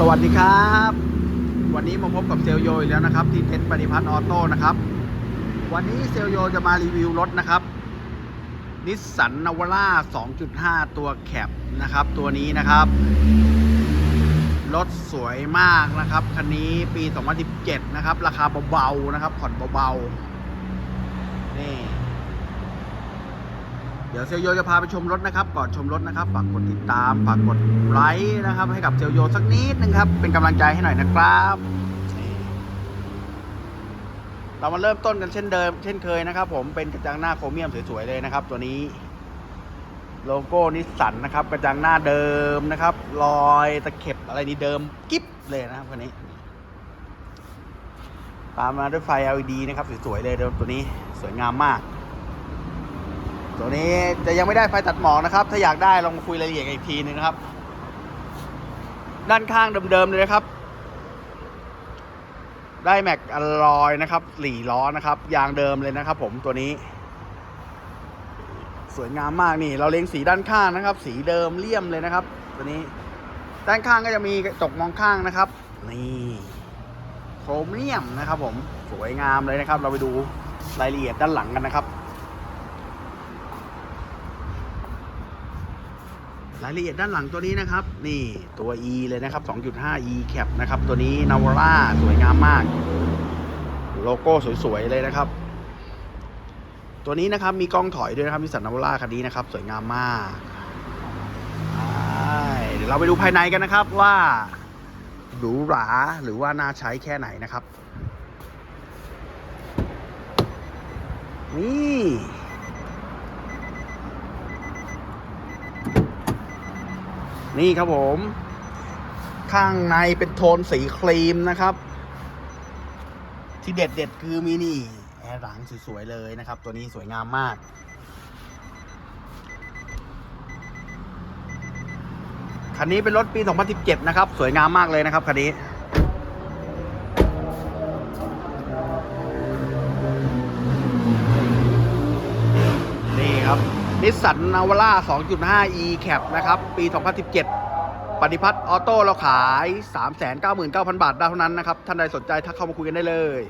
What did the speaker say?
สวัสดีครับ วันนี้มาพบกับเซลโยอีกแล้วนะครับ ที่เต็นท์ปฏิพัฒน์ออโต้นะครับ วันนี้เซลโยจะมารีวิวรถนะครับนิสสันนาวาร่า2.5 ตัวแคปนะครับ ตัวนี้นะครับ รถสวยมากนะครับ คันนี้ปี 2017 นะครับ ราคาเบาๆนะครับ ผ่อนเบาๆ นี่ เดี๋ยวเซลโยจะพาไปชมรถนะครับ ก่อนชมรถนะครับฝากกดติดตามฝากกดไลค์นะครับ ให้กับเซลโยสักนิดนึงครับ เป็นกำลังใจให้หน่อยนะครับ เรามาเริ่มต้นกันเช่นเดิม เช่นเคยนะครับ ผมเป็นกระจังหน้าโครเมียมสวยๆเลยนะครับ ตัวนี้โลโก้นิสสันนะครับ กระจังหน้าเดิมนะครับ รอยตะเข็บอะไรนี่เดิมกิ๊บเลยนะครับคันนี้ ตามมาด้วยไฟ LED นะครับสวยๆเลยเดี๋ยวตัวนี้สวยงามมาก ตัวนี้จะยังไม่ได้ไฟตัดหมอกนะครับ ถ้าอยากได้ลองคุยรายละเอียดอีกทีนึงนะครับ ด้านข้างเดิมๆเลยนะครับ ได้แม็กอลลอยนะครับหลีล้อนะครับ ยางเดิมเลยนะครับ ผมตัวนี้ สวยงามมากนี่ เราเล็งสีด้านข้างนะครับ สีเดิมเลี่ยมเลยนะครับ ตัวนี้ ด้านข้างก็จะมีกระจกมองข้างนะครับ นี่โครเมียมนะครับ ผมสวยงามเลยนะครับ เราไปดูรายละเอียดด้านหลังกันนะครับ รายละเอียดด้านหลังตัวนี้นะครับ นี่ตัว E เลยนะครับ 2.5 E cap นะครับ ตัวนี้นาวาร่าสวยงามมาก โลโก้สวยๆเลยนะครับ ตัวนี้นะครับมีกล้องถอยด้วยนะครับมิสันนาวาร่าคันนี้นะครับ สวยงามมากเดี๋ยวเราไปดูภายในกันนะครับว่าหรูหราหรือว่าน่าใช้แค่ไหนนะครับ นี่ นี่ครับผม ข้างในเป็นโทนสีครีมนะครับ ที่เด็ดเด็ดคือมีนี่แอร์หลังสวยๆเลยนะครับ ตัวนี้สวยงามมาก คันนี้เป็นรถปี 2017 นะครับ สวยงามมากเลยนะครับคันนี้นี่ครับ นิสสันนาวาร่า 2.5 e cap นะครับ ปี 2017 ปฏิพัฒน์ออโต้เราขาย 399,000 บาทได้เท่านั้นนะครับ ท่านใดสนใจทักเข้ามาคุยกันได้เลย